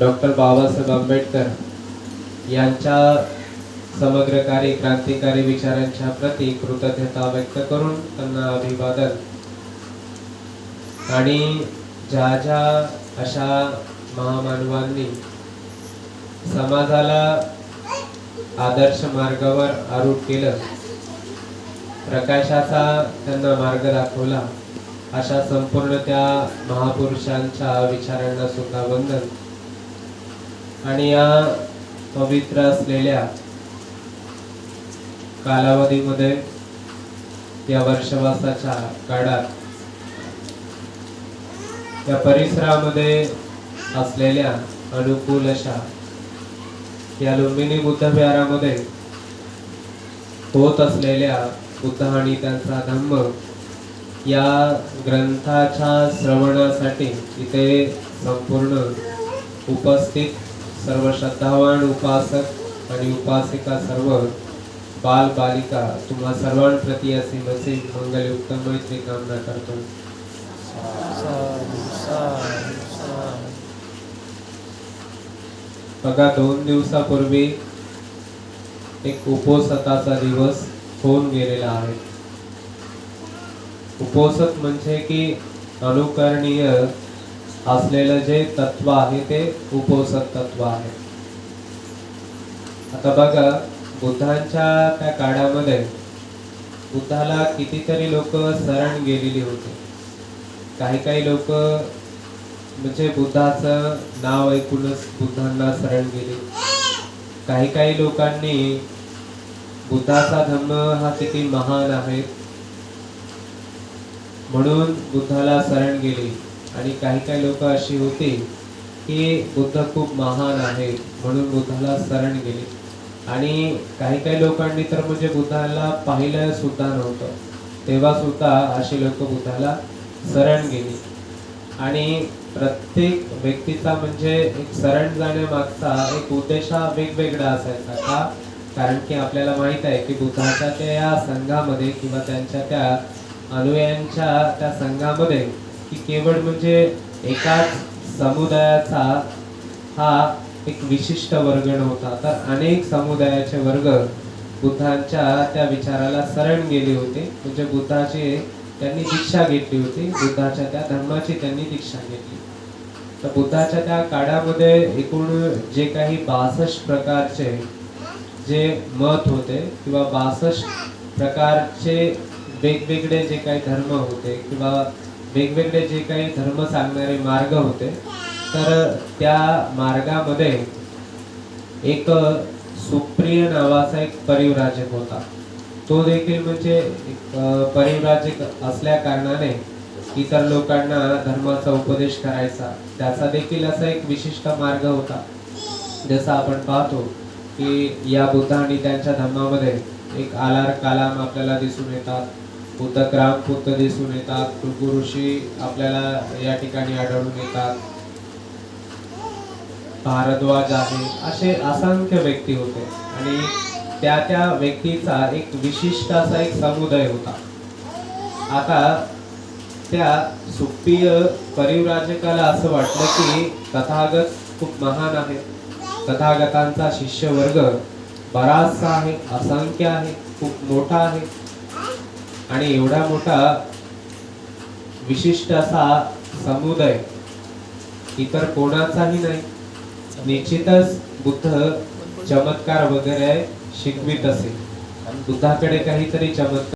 Doctor Babasaheb Ambedkar यांच्या समग्रकारी क्रांतिकारी विचारांच्या प्रती कृतज्ञता व्यक्त करून त्यांना अभिवादन. आणि ज्या ज्या अशा महामानवांनी समाजाला आदर्श मार्गावर आरूढ केलं प्रकाशाचा त्यांना मार्ग दाखवला अशा संपूर्ण त्या महापुरुषांच्या विचारांना सुद्धा वंदन आणि या पवित्र असलेल्या कालावधीमध्ये या वर्षवासाच्या काळात या परिसरामध्ये असलेल्या अनुकूल अशा या लुंबिनी बुद्ध विहारामध्ये होत असलेल्या बुद्ध आणि त्यांचा धम्म या ग्रंथाच्या श्रवणासाठी इथे संपूर्ण उपस्थित सर्व श्रद्धावान उपासक आणि उपासिका सर्व बाल बालिका तुम्हा सर्वांप्रती असे मसे मंगलयुक्त मैत्री कामना करतो. बघा दोन दिवसापूर्वी एक उपोसताचा दिवस होऊन गेलेला आहे. उपोसत म्हणजे की अनुकरणीय असलेलं जे तत्व आहे ते उपोषण तत्व आहे. आता बघा बुद्धांच्या त्या काळामध्ये बुद्धाला कितीतरी लोक शरण गेलेली होती. काही काही लोक म्हणजे बुद्धाचं नाव ऐकूनच बुद्धांना शरण गेले. काही काही लोकांनी बुद्धाचा धम्म हा किती महान आहे. म्हणून बुद्धाला शरण गेली. आणि काही काही लोक अशी होती की बुद्ध खूप महान आहे म्हणून बुद्धाला शरण गेली. आणि काही काही लोकांनी तर म्हणजे बुद्धाला पाहिलं सुद्धा नव्हतं. तेव्हा सुद्धा अशी लोक बुद्धाला शरण गेली. आणि प्रत्येक व्यक्तीचा म्हणजे एक शरण जाण्यामागचा एक उद्देश हा वेगवेगळा असायचा का? कारण की आपल्याला माहीत आहे की बुद्धाच्या त्या या संघामध्ये किंवा त्यांच्या त्या अनुयायांच्या त्या संघामध्ये की केवळ म्हणजे एकाच समुदायाचा हा एक विशिष्ट वर्ग नव्हता. तर अनेक समुदायाचे वर्ग बुद्धांच्या त्या विचाराला शरण गेले होते. म्हणजे बुद्धाचे त्यांनी दीक्षा घेतली होती. बुद्धाच्या त्या धर्माची त्यांनी दीक्षा घेतली. तर बुद्धाच्या त्या काळामध्ये एकूण जे काही बासष्ट प्रकारचे जे मत होते किंवा बासष्ट प्रकारचे वेगवेगळे जे काही धर्म होते किंवा वेगवेगळे जे काही धर्म सांगणारे मार्ग होते तर त्या मार्गामध्ये एक सुप्रिय नावाचा एक परिवराजक होता. तो देखील म्हणजे परिवराजक असल्या कारणाने इतर लोकांना धर्माचा उपदेश करायचा. त्याचा देखील असा एक विशिष्ट मार्ग होता. जसं आपण पाहतो की या बुद्ध आणि त्यांच्या धर्मामध्ये एक आलार कालाम आपल्याला दिसून येतात. बुद्ध क्राम बुद्ध दिसून येतात. तुळगु ऋषी आपल्याला या ठिकाणी आढळून येतात. भारद्वाज आहे. असे असंख्य व्यक्ती होते. आणि त्या त्या व्यक्तीचा एक विशिष्ट असा एक समुदाय होता. आता त्या सुप्रिय परिवराजकाला असं वाटलं की तथागत खूप महान आहे. तथागतांचा शिष्यवर्ग बराचसा आहे असंख्य आहे खूप मोठा आहे. आणि एवढा मोठा विशिष्ट असा समुदाय इतर कोणाचाही नाही. निश्चितच बुद्ध चमत्कार वगैरे शिकवित असे. बुद्धाकडे काहीतरी चमत्कार